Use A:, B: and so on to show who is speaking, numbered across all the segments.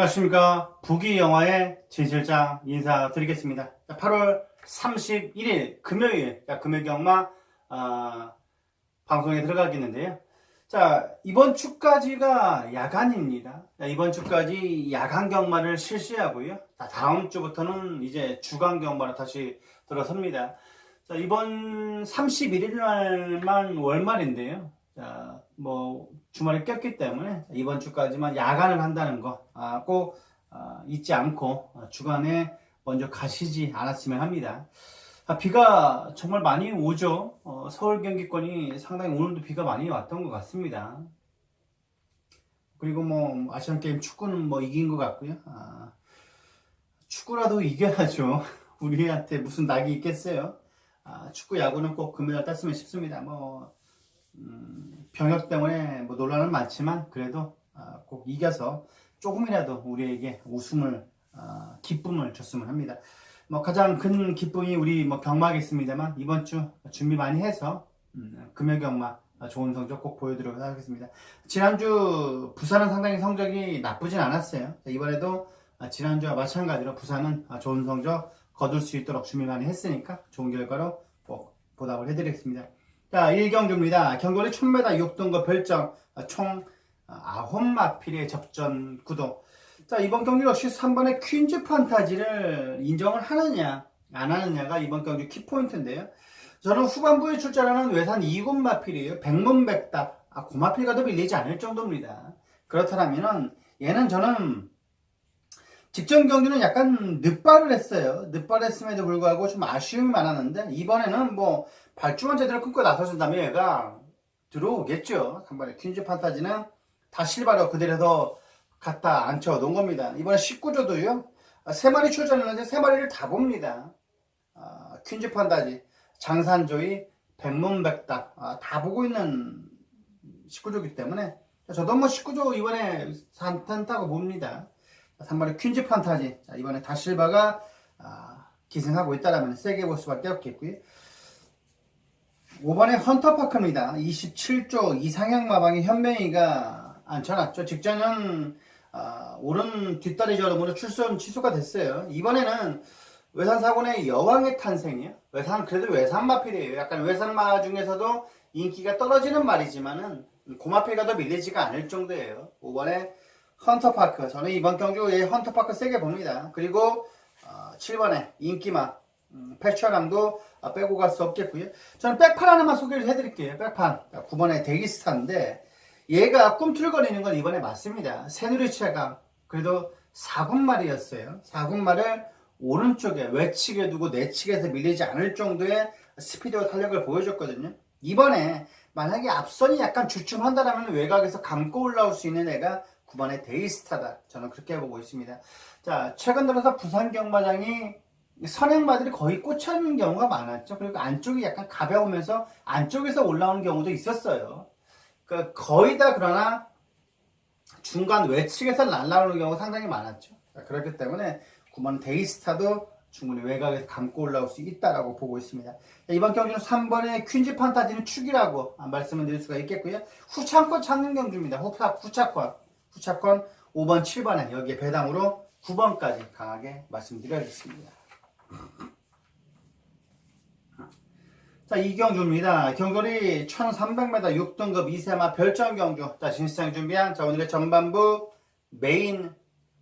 A: 안녕하십니까. 북이 영화의 진실장 인사드리겠습니다. 8월 31일 금요일, 자, 금요 경마, 아, 방송에 들어가겠는데요. 자, 이번 주까지가 야간입니다. 자, 이번 주까지 야간 경마를 실시하고요. 자, 다음 주부터는 이제 주간 경마로 다시 들어섭니다. 자, 이번 31일 날만 월말인데요. 자, 뭐, 주말에 꼈기 때문에 이번 주까지만 야간을 한다는 거, 아, 꼭, 아, 잊지 않고 아, 주간에 먼저 가시지 않았으면 합니다. 아, 비가 정말 많이 오죠. 어, 서울 경기권이 상당히 오늘도 비가 많이 왔던 것 같습니다. 그리고 뭐, 아시안 게임 축구는 뭐 이긴 것 같고요. 아, 축구라도 이겨야죠. 우리한테 무슨 낙이 있겠어요. 아, 축구 야구는 꼭 금메달 땄으면 싶습니다. 뭐, 음, 병역 때문에 뭐 논란은 많지만 그래도 아, 꼭 이겨서 조금이라도 우리에게 웃음을 아, 기쁨을 줬으면 합니다. 뭐 가장 큰 기쁨이 우리 뭐 경마겠습니다만 이번 주 준비 많이 해서 음, 금요 경마 아, 좋은 성적 꼭 보여드리도록 하겠습니다. 지난주 부산은 상당히 성적이 나쁘진 않았어요. 자, 이번에도 아, 지난주와 마찬가지로 부산은 아, 좋은 성적 거둘 수 있도록 준비 많이 했으니까 좋은 결과로 꼭 보답을 해드리겠습니다. 자, 1경주입니다. 경거리 1000m 6등급 별점 아, 총 9마필의 접전 구도. 자, 이번 경기 역시 3번의 퀸즈 판타지를 인정을 하느냐, 안 하느냐가 이번 경기 키포인트인데요. 저는 후반부에 출전하는 외산 2군 마필이에요. 백문백답. 아, 고마필과 도 밀리지 않을 정도입니다. 그렇다면 얘는 저는 직전 경기는 약간 늦발을 했어요. 늦발 했음에도 불구하고 좀 아쉬움이 많았는데 이번에는 뭐 발주만 제대로 끊고 나서준다면 얘가 들어오겠죠. 한번에 퀸즈 판타지는 다 실바로 그대로 더 갖다 앉혀 놓은 겁니다. 이번에 19조도요. 세 마리 출전했는데 세 마리를 다 봅니다. 아, 퀸즈 판타지, 장산조이, 백문백답 아, 다 보고 있는 19조이기 때문에 저도 뭐 19조 이번에 산탄다고 봅니다. 3번의 퀸즈 판타지. 자, 이번에 다실바가 아, 기승하고 있다라면 세게 볼 수밖에 없겠고요. 5번에 헌터파크입니다. 27조 이상향 마방의 현명이가 앉혀놨죠. 직전은 아, 오른 뒷다리 저름으로 출선 취소가 됐어요. 이번에는 외산 사고의 여왕의 탄생이요. 외산 그래도 외산 마필이에요. 약간 외산 마 중에서도 인기가 떨어지는 말이지만은 고마필과 도 밀리지가 않을 정도예요. 5번에 헌터파크. 저는 이번 경주에 헌터파크 세게 봅니다. 그리고 어, 7번에 인기마 음, 패처랑도 아, 빼고 갈 수 없겠고요. 저는 백판 하나만 소개를 해드릴게요. 백판 9번에 데기스타인데 얘가 꿈틀거리는 건 이번에 맞습니다. 새누리채가 그래도 4군말이었어요. 4군말을 오른쪽에 외측에 두고 내측에서 밀리지 않을 정도의 스피드와 탄력을 보여줬거든요. 이번에 만약에 앞선이 약간 주춤한다라면 외곽에서 감고 올라올 수 있는 애가 9번의 데이스타다. 저는 그렇게 보고 있습니다. 자, 최근 들어서 부산 경마장이 선행마들이 거의 꽂혀 있는 경우가 많았죠. 그리고 안쪽이 약간 가벼우면서 안쪽에서 올라오는 경우도 있었어요. 그 거의 다 그러나 중간 외측에서 날라오는 경우가 상당히 많았죠. 자, 그렇기 때문에 9번 데이스타도 충분히 외곽에서 감고 올라올 수 있다라고 보고 있습니다. 자, 이번 경주는 3번의 퀸즈 판타지는 축이라고 말씀을 드릴 수가 있겠고요. 후창권 찾는 경주입니다. 후차, 후차권. 후차권 5번, 7번에 여기에 배당으로 9번까지 강하게 말씀드리겠습니다. 자, 이경주입니다. 경거리 1300m 6등급 2세마 별점 경주. 자, 진시장 준비한 자, 오늘의 전반부 메인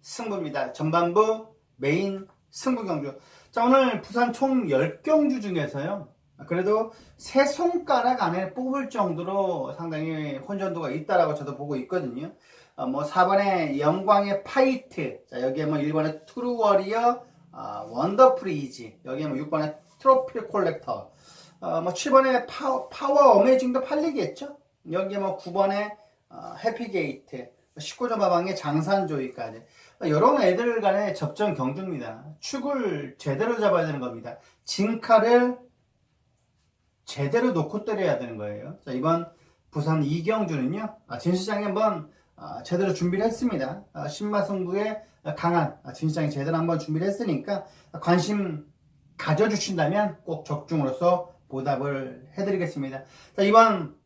A: 승부입니다. 전반부 메인 승부 경주. 자, 오늘 부산 총 10경주 중에서요. 그래도 세 손가락 안에 뽑을 정도로 상당히 혼전도가 있다라고 저도 보고 있거든요. 어, 뭐 4번에 영광의 파이트, 자 여기에 뭐 1번에 트루워리어, 어, 원더풀 이지, 여기에 뭐 6번에 트로피 콜렉터, 어, 뭐 7번에 파워, 파워 어메이징도 팔리겠죠. 여기에 뭐 9번에 어, 해피게이트, 19점 마방의 장산조이까지 이런 애들 간의 접전 경주입니다. 축을 제대로 잡아야 되는 겁니다. 진카를 제대로 놓고 때려야 되는 거예요. 자, 이번 부산 이경주는요, 아, 진시장에 한번 아, 제대로 준비를 했습니다. 아, 신마승부에 강한 아, 진시장이 제대로 한번 준비를 했으니까 관심 가져주신다면 꼭 적중으로서 보답을 해드리겠습니다. 자, 이번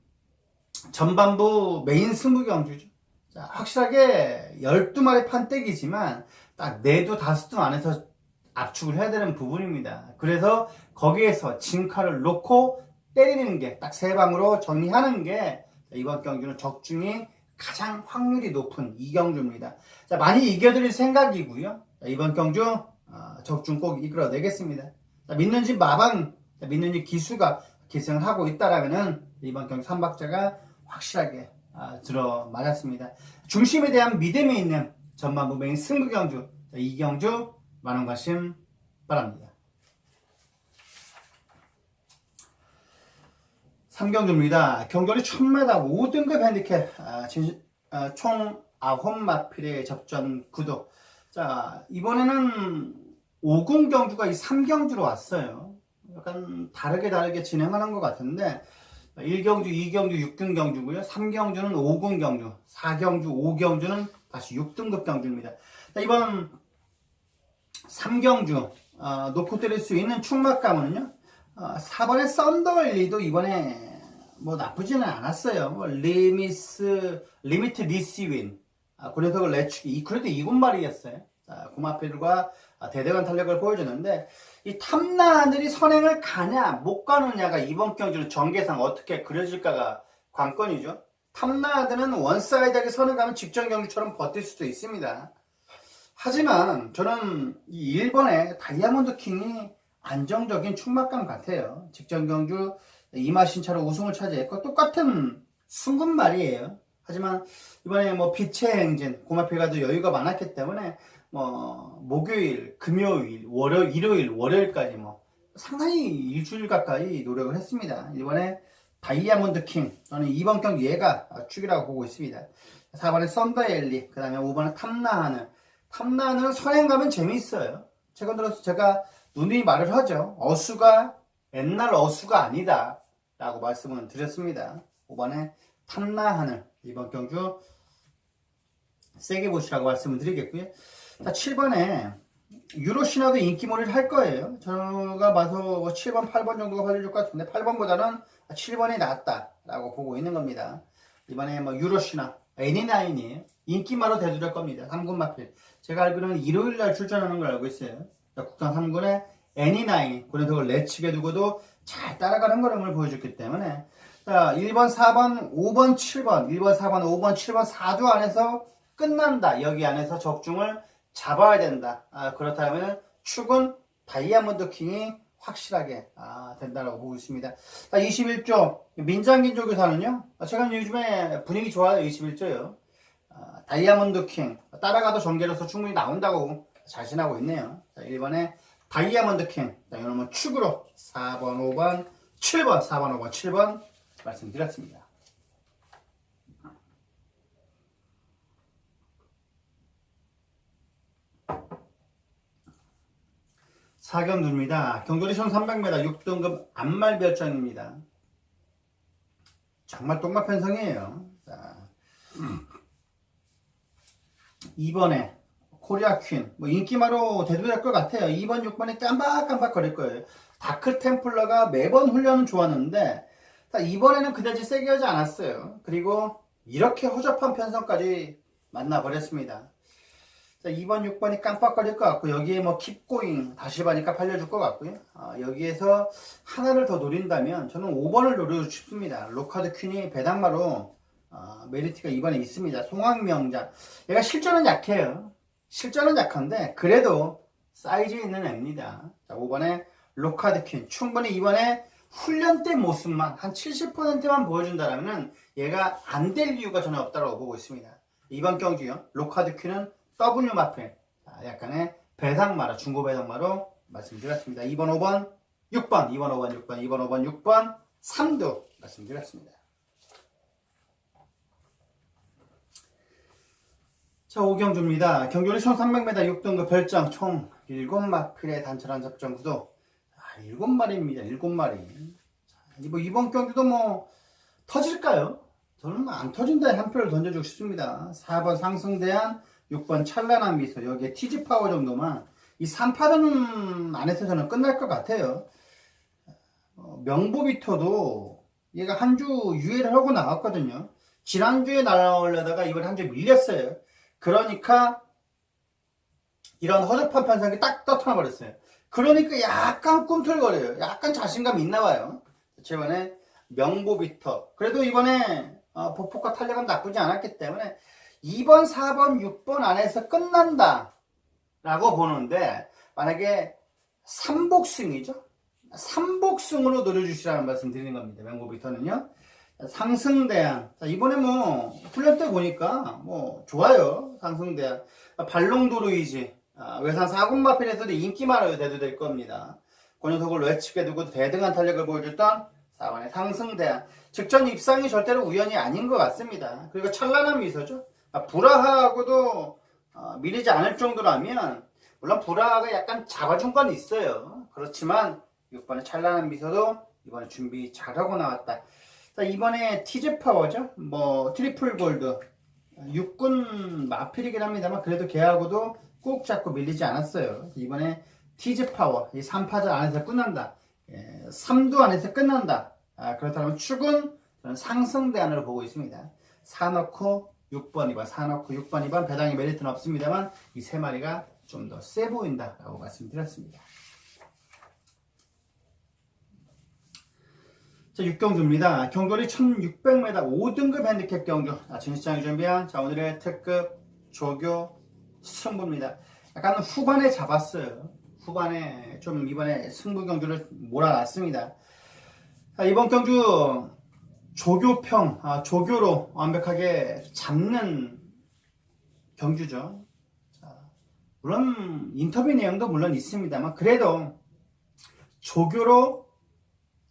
A: 전반부 메인 승부 경주죠. 자, 확실하게 12마리 판때기지만 딱 4두 5두 안에서 압축을 해야 되는 부분입니다. 그래서 거기에서 진카를 놓고 때리는 게 딱 세 방으로 정리하는 게 이번 경주는 적중이 가장 확률이 높은 이 경주입니다. 자, 많이 이겨드릴 생각이고요. 자, 이번 경주 어, 적중 꼭 이끌어내겠습니다. 자, 믿는 집 마방, 자, 믿는 집 기수가 기승을 하고 있다라면은 이번 경주 3박자가 확실하게 아, 들어 맞았습니다. 중심에 대한 믿음이 있는 전반부맹 승부 경주 자, 이 경주 많은 관심 바랍니다. 3경주입니다. 경전이 1000m 5등급 핸디캡 아, 진- 아, 총 9마필의 접전 구도 자 이번에는 5군 경주가 이 3경주로 왔어요. 약간 다르게 다르게 진행하는 것 같은데 1경주, 2경주, 6등 경주고요. 3경주는 5군 경주, 4경주, 5경주는 다시 6등급 경주입니다. 자, 이번 3경주 어, 놓고 때릴 수 있는 충막감은요. 어, 4번의 썬더일리도 이번에 뭐 나쁘지는 않았어요. 뭐 리미스 리미트 리시윈 아, 레츠기 이 그래도 이군말이었어요. 자, 고마필과 아, 대대관 탄력을 보여주는데 이 탐나들이 선행을 가냐 못 가느냐가 이번 경주는 전개상 어떻게 그려질까가 관건이죠. 탐나들은 원사이드하게 선을 가면 직전 경주처럼 버틸 수도 있습니다. 하지만 저는 이 1번의 다이아몬드 킹이 안정적인 충막감 같아요. 직전 경주 이마신차로 우승을 차지했고 똑같은 순금말이에요. 하지만 이번에 뭐 빛의 행진 고마필가도 여유가 많았기 때문에 뭐 목요일, 금요일, 월요일, 일요일, 월요일까지 뭐 상당히 일주일 가까이 노력을 했습니다. 이번에 다이아몬드 킹 저는 이번 경기 얘가 축이라고 보고 있습니다. 4번에 썬더엘리 그 다음에 5번에 탐나하늘 탐나하늘은 선행 가면 재미있어요. 최근 들어서 제가 누누이 말을 하죠. 어수가 옛날 어수가 아니다 라고 말씀을 드렸습니다. 5번에 탐나하늘 이번 경주 세게 보시라고 말씀을 드리겠고요. 자, 7번에 유로시나도 인기몰이를 할 거예요. 제가 봐서 뭐 7번, 8번 정도가 받을 것 같은데 8번보다는 7번이 낫다라고 보고 있는 겁니다. 이번에 뭐 유로시나, 애니나인이 인기마로 대두될 겁니다. 3군 마필. 제가 알기로는 일요일 날 출전하는 걸 알고 있어요. 자, 국산 3군의 애니나인, 그래서 그걸 내치게 두고도 잘 따라가는 걸음을 보여줬기 때문에 자, 1번, 4번, 5번, 7번, 1번, 4번, 5번, 7번, 4주 안에서 끝난다. 여기 안에서 적중을 잡아야 된다. 아, 그렇다면 축은 다이아몬드 킹이 확실하게 아, 된다고 보고 있습니다. 자, 21조 민장긴 조 교사는요. 아, 제가 요즘에 분위기 좋아요. 21조요. 아, 다이아몬드 킹 따라가도 전개로서 충분히 나온다고 자신하고 있네요. 자, 1번에 다이아몬드 킹. 자, 이거는 축으로 4번, 5번, 7번, 4번, 5번, 7번 말씀드렸습니다. 사경두입니다. 경돌이 1300m 6등급 안말 별장입니다. 정말 똥맛 편성이에요. 자, 2번에 코리아 퀸, 뭐 인기마로 대두될 것 같아요. 2번, 6번에 깜박깜박 거릴 거예요. 다크 템플러가 매번 훈련은 좋았는데, 자, 이번에는 그다지 세게 하지 않았어요. 그리고 이렇게 허접한 편성까지 만나버렸습니다. 자, 2번, 6번이 깜빡거릴 것 같고, 여기에 뭐 킵고잉 다시 봐니까 팔려줄 것 같고요. 아, 여기에서 하나를 더 노린다면, 저는 5번을 노리고 싶습니다. 로카드 퀸이 배당마로, 아, 메리트가 이번에 있습니다. 송황명자. 얘가 실전은 약해요. 실전은 약한데, 그래도 사이즈 있는 애입니다. 자, 5번에 로카드 퀸. 충분히 이번에 훈련 때 모습만, 한 70%만 보여준다면, 얘가 안 될 이유가 전혀 없다고 보고 있습니다. 이번 경기요. 로카드 퀸은 W 마펜 약간의 배상마로 중고 배상마로 말씀드렸습니다. 2번, 5번, 6번, 2번, 5번, 6번, 2번, 5번, 6번, 3도 말씀드렸습니다. 자, 오경주입니다. 경주는 1300m 6등급 별장 총 7마필의 단철한 접전 구도. 아, 7마리입니다. 7마리. 뭐 이번 경기도 뭐 터질까요? 저는 뭐 안 터진다에 한 표를 던져주고 싶습니다. 4번 상승대한 6번 찬란한 미소 여기에 티지 파워 정도만 이 3파전 안에서 저는 끝날 것 같아요. 어, 명보비터도 얘가 한 주 유예를 하고 나왔거든요. 지난주에 날아오려다가 이번에 한주 밀렸어요. 그러니까 이런 허접한 편성이 딱 떠나버렸어요 그러니까 약간 꿈틀거려요. 약간 자신감 있나 봐요. 이번에 명보비터. 그래도 이번에 어, 보폭과 탄력은 나쁘지 않았기 때문에 2번, 4번, 6번 안에서 끝난다. 라고 보는데 만약에 삼복승이죠. 삼복승으로 노려주시라는 말씀 드리는 겁니다. 명보비터는요. 상승대항. 자, 이번에 뭐, 훈련 때 보니까, 뭐, 좋아요. 상승대항. 발롱도르이지. 아, 외산 사군마필에서도 인기 많아요. 대두될 겁니다. 권유석을 외측에 두고 대등한 탄력을 보여줬던 4번의 상승대항. 직전 입상이 절대로 우연이 아닌 것 같습니다. 그리고 찬란한 미소죠. 아, 불화하고도 어, 밀리지 않을 정도라면, 물론 불화가 약간 잡아준 건 있어요. 그렇지만, 6번의 찬란한 미소도 이번에 준비 잘하고 나왔다. 자, 이번에 티즈 파워죠. 뭐 트리플 골드 육군 마필이긴 합니다만 그래도 걔하고도 꾹 잡고 밀리지 않았어요. 이번에 티즈 파워 이 3파전 안에서 끝난다. 예, 3두 안에서 끝난다. 아, 그렇다면 축은 저는 상승 대안으로 보고 있습니다. 4 넣고 6번 2번 4 넣고 6번 2번 배당의 메리트는 없습니다만 이 세 마리가 좀 더 세 보인다라고 말씀드렸습니다. 자, 6경주입니다. 경돌이 1600m 5등급 핸디캡 경주. 자, 진시장이 준비한 자, 오늘의 특급 조교 승부입니다. 약간 후반에 잡았어요. 후반에 좀 이번에 승부 경주를 몰아놨습니다. 자, 이번 경주 조교평, 아, 조교로 완벽하게 잡는 경주죠. 자, 물론 인터뷰 내용도 물론 있습니다만 그래도 조교로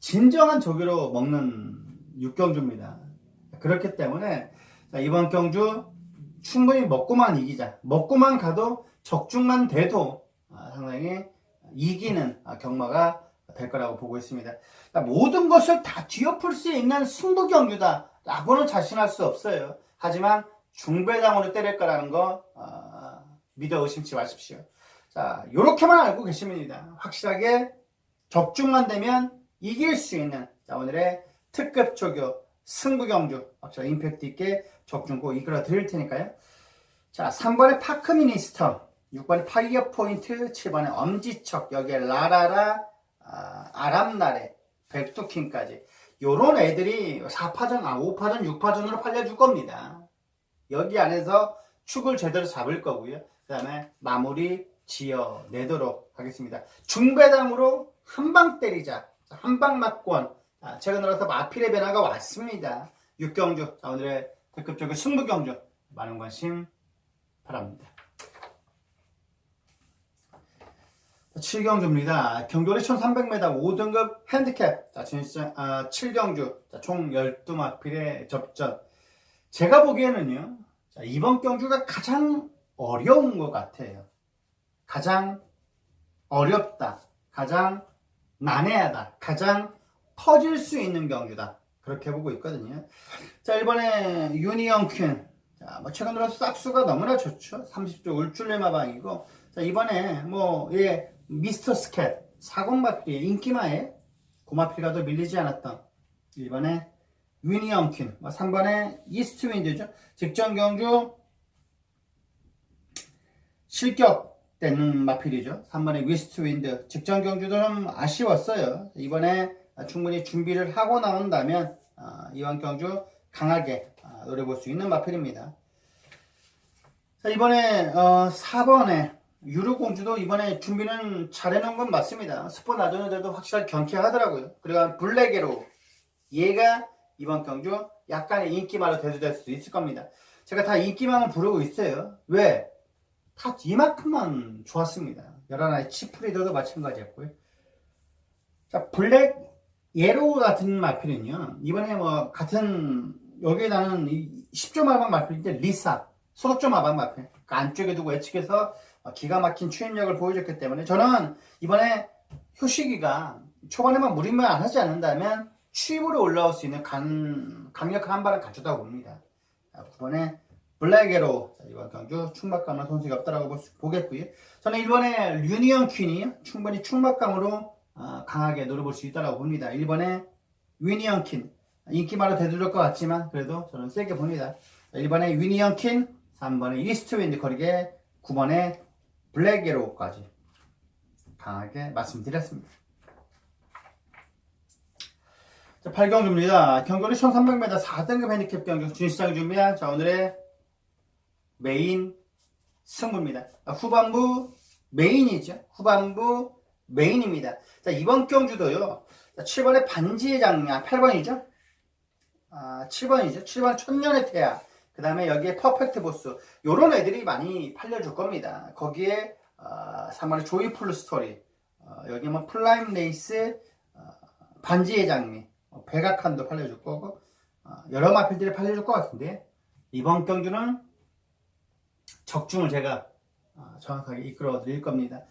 A: 진정한 조교로 먹는 육경주입니다. 그렇기 때문에 자, 이번 경주 충분히 먹고만 이기자. 먹고만 가도 적중만 돼도 아, 상당히 이기는 아, 경마가 될 거라고 보고 있습니다. 자, 모든 것을 다 뒤엎을 수 있는 승부 경주다. 라고는 자신할 수 없어요. 하지만 중배당으로 때릴 거라는 거 아, 믿어 의심치 마십시오. 자, 요렇게만 알고 계십니다. 확실하게 적중만 되면 이길 수 있는 자, 오늘의 특급 조교 승부 경주 확실히 임팩트 있게 적중고 이끌어 드릴 테니까요. 자, 3번의 파크 미니스터, 6번의 파이어 포인트, 7번의 엄지척, 여기에 라라라, 아, 아람나레, 백두킹까지. 요런 애들이 4파전, 아, 5파전, 6파전으로 팔려줄 겁니다. 여기 안에서 축을 제대로 잡을 거고요. 그 다음에 마무리 지어 내도록 하겠습니다. 중배당으로 한 방 때리자. 한방 맞권. 아, 최근 들어서 마필의 변화가 왔습니다. 6경주. 자, 오늘의 특급적인 승부 경주. 많은 관심 바랍니다. 7경주입니다. 경돌이 1300m 5등급 핸디캡. 자, 진짜, 아, 7경주. 자, 총 12마필의 접전. 제가 보기에는요, 자, 이번 경주가 가장 어려운 것 같아요. 가장 어렵다. 가장 난해하다. 가장 터질 수 있는 경주다. 그렇게 보고 있거든요. 자, 이번에 유니언 퀸. 자, 뭐 최근 들어서 싹수가 너무나 좋죠. 30조 울줄레 마방이고. 자, 이번에 뭐, 예, 미스터 스캣. 사공마필 인기마에 고마필과 도 밀리지 않았던 이번에 유니언 퀸. 뭐 3번에 이스트 윈드죠. 직전 경주 실격 되는 마필이죠. 3번에 위스트 윈드. 직전 경주들은 아쉬웠어요. 이번에 충분히 준비를 하고 나온다면 아, 이번 경주 강하게 아, 노려볼 수 있는 마필입니다. 자, 이번에 어, 4번에 유로공주도 이번에 준비는 잘해놓은 건 맞습니다. 스포 나전에도 확실하게 경쾌하더라고요. 그리고 블랙에로 얘가 이번 경주 약간의 인기말로 대두될 수도 있을 겁니다. 제가 다 인기만을 부르고 있어요. 왜? 다 이만큼만 좋았습니다. 11의 치프리더도 마찬가지였고요. 자, 블랙 예로 같은 마필은요, 이번에 뭐, 같은, 여기에 나는 10조 마방 마필인데, 리사, 소속조 마방 마필. 그 안쪽에 두고 외측에서 기가 막힌 추임력을 보여줬기 때문에, 저는 이번에 효시기가 초반에만 무리만 안 하지 않는다면, 추입으로 올라올 수 있는 강, 강력한 한 발을 갖췄다고 봅니다. 9번에 블랙에로 이번 경주 충막감은 손색이 없다라고 보겠고요. 저는 이번에 류니언 퀸이 충분히 충막감으로 어, 강하게 노려볼 수 있다고 봅니다. 1번에 위니언 퀸 인기마로 되돌릴 것 같지만 그래도 저는 세게 봅니다. 1번에 위니언 킨, 3번에 이스트 윈드 거리게, 9번에 블랙예로우까지 강하게 말씀드렸습니다. 자, 8경주입니다. 경거리 1300m 4등급 핸디캡 경주 준시장 준비한 자, 오늘의 메인 승부입니다. 아, 후반부 메인이죠. 후반부 메인입니다. 자, 이번 경주도요. 자, 7번에 반지의 장면, 8번이죠. 아, 7번이죠. 7번 천년의 태양. 그 다음에 여기에 퍼펙트 보스. 요런 애들이 많이 팔려줄 겁니다. 거기에, 어, 3번에 조이풀 스토리. 어, 여기 뭐 플라임 레이스, 어, 반지의 장미, 어, 백악관도 팔려줄 거고, 어, 여러 마필들이 팔려줄 것 같은데, 이번 경주는 적중을 제가 어, 정확하게 이끌어 드릴 겁니다.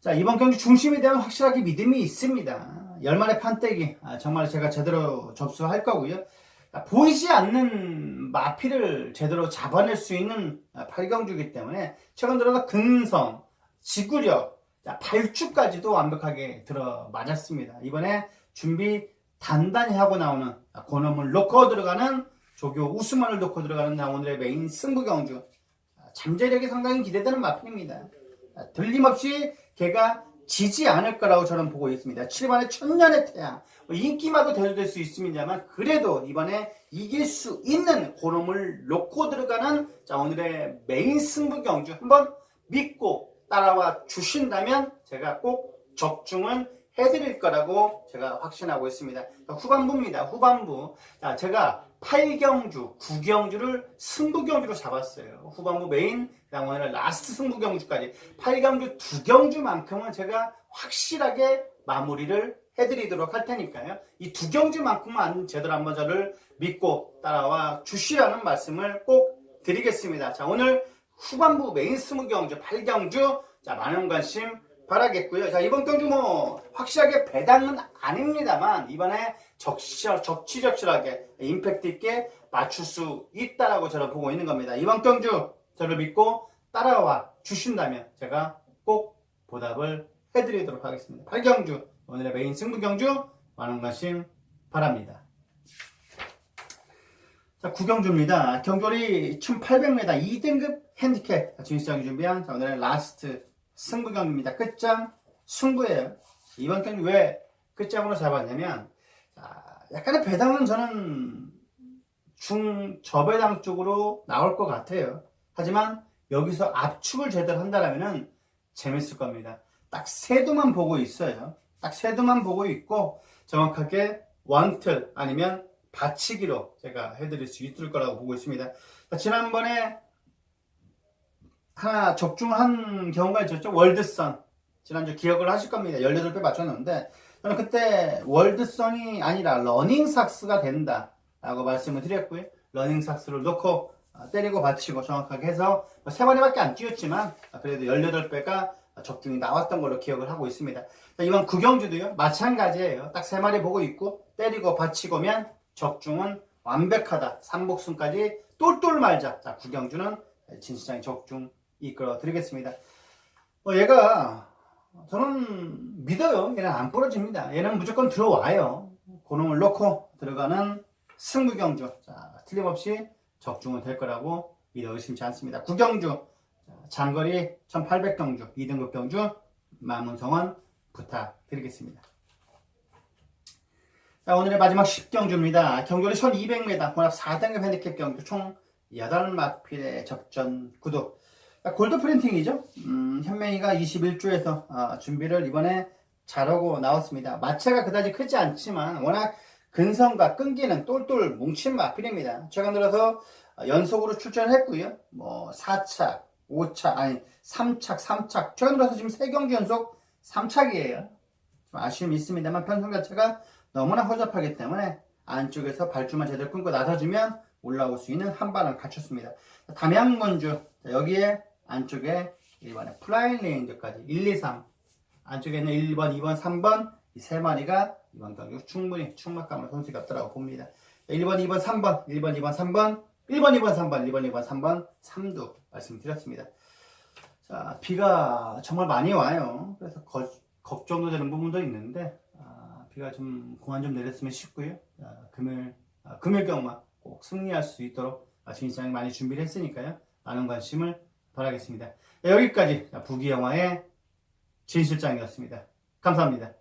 A: 자, 이번 경주 중심에 대한 확실하게 믿음이 있습니다. 열만의 판때기, 아, 정말 제가 제대로 접수할 거고요. 아, 보이지 않는 마피를 제대로 잡아낼 수 있는 아, 8경주이기 때문에 최근 들어서 근성, 지구력, 자, 발주까지도 완벽하게 들어 맞았습니다. 이번에 준비 단단히 하고 나오는 아, 고놈을 놓고 들어가는 조교 우스만을 놓고 들어가는 나 오늘의 메인 승부 경주. 아, 잠재력이 상당히 기대되는 마필입니다. 아, 틀림없이 걔가 지지 않을 거라고 저는 보고 있습니다. 7번의 천년의 태양. 뭐 인기마도 대조될 수 있습니다만 그래도 이번에 이길 수 있는 고놈을 놓고 들어가는 자 오늘의 메인 승부 경주 한번 믿고 따라와 주신다면 제가 꼭 적중을 해드릴 거라고 제가 확신하고 있습니다. 자, 후반부입니다. 후반부. 자, 제가 8경주, 9경주를 승부경주로 잡았어요. 후반부 메인, 오늘 라스트 승부경주까지 8경주, 2경주만큼은 제가 확실하게 마무리를 해드리도록 할 테니까요. 이 두 경주만큼만 제대로 한번 저를 믿고 따라와 주시라는 말씀을 꼭 드리겠습니다. 자, 오늘 후반부 메인 승부경주, 8경주, 자, 많은 관심 바라겠고요. 자, 이번 경주 뭐, 확실하게 배당은 아닙니다만, 이번에 적시적, 적치적실하게 임팩트 있게 맞출 수 있다라고 저는 보고 있는 겁니다. 이번 경주 저를 믿고 따라와 주신다면 제가 꼭 보답을 해드리도록 하겠습니다. 8경주, 오늘의 메인 승부 경주, 많은 관심 바랍니다. 자, 9경주입니다. 경거리 1800m 2등급 핸디캡 진시장이 준비한 자, 오늘의 라스트 승부 경기입니다. 끝장 승부예요. 이번 경기 왜 끝장으로 잡았냐면 자, 약간의 배당은 저는 중 저배당 쪽으로 나올 것 같아요. 하지만 여기서 압축을 제대로 한다면 재밌을 겁니다. 딱 세도만 보고 있어요. 딱 세도만 보고 있고 정확하게 원틀 아니면 받치기로 제가 해드릴 수 있을 거라고 보고 있습니다. 자, 지난번에 하나 적중한 경우가 있었죠. 월드선. 지난주 기억을 하실 겁니다. 18배 맞췄는데 저는 그때 월드선이 아니라 러닝삭스가 된다 라고 말씀을 드렸고요. 러닝삭스를 놓고 아, 때리고 받치고 정확하게 해서 뭐세 마리밖에 안 뛰었지만 아, 그래도 18배가 적중이 나왔던 걸로 기억을 하고 있습니다. 자, 이번 구경주도요. 마찬가지예요. 딱 세 마리 보고 있고 때리고 받치고면 적중은 완벽하다. 삼복순까지 똘똘 말자. 자, 구경주는 진시장의 적중 이끌어 드리겠습니다. 어, 얘가 저는 믿어요. 얘는 안 부러집니다. 얘는 무조건 들어와요. 고놈을 넣고 들어가는 승부경주. 자, 틀림없이 적중은 될 거라고 믿어 의심치 않습니다. 구경주. 자, 장거리 1800경주, 2등급 경주, 마문성원 부탁드리겠습니다. 자, 오늘의 마지막 10경주입니다. 경거리 1200m, 혼합 4등급 핸디캡 경주, 총 8마필의 접전 구도. 자, 골드 프린팅이죠. 음, 현명이가 21주에서 아, 준비를 이번에 잘하고 나왔습니다. 마체가 그다지 크지 않지만 워낙 근성과 끈기는 똘똘 뭉친 마필입니다. 최근 들어서 연속으로 출전했고요. 뭐 4착, 5착, 아니 3착, 3착. 최근 들어서 지금 3경주 연속 3착이에요. 좀 아쉬움이 있습니다만 편성 자체가 너무나 허접하기 때문에 안쪽에서 발주만 제대로 끊고 나서주면 올라올 수 있는 한 발을 갖췄습니다. 담양건주 자, 여기에 안쪽에 1번에 플라잉 레인저까지 1, 2, 3 안쪽에 는 1번, 2번, 3번 이 세 마리가 이번 경기 충분히 충막감을 손수가 없더라고 봅니다. 1번, 2번, 3번 1번, 2번, 3번 1번, 2번, 3번 1번, 2번, 3번 3두 말씀드렸습니다. 자 비가 정말 많이 와요. 그래서 거- 걱정도 되는 부분도 있는데 아, 비가 좀 그만 좀 내렸으면 싶고요. 자, 금요일 금일 경마 꼭 승리할 수 있도록 아, 진실장이 많이 준비를 했으니까요. 많은 관심을 바라겠습니다. 네, 여기까지 부기영화의 진실장이었습니다. 감사합니다.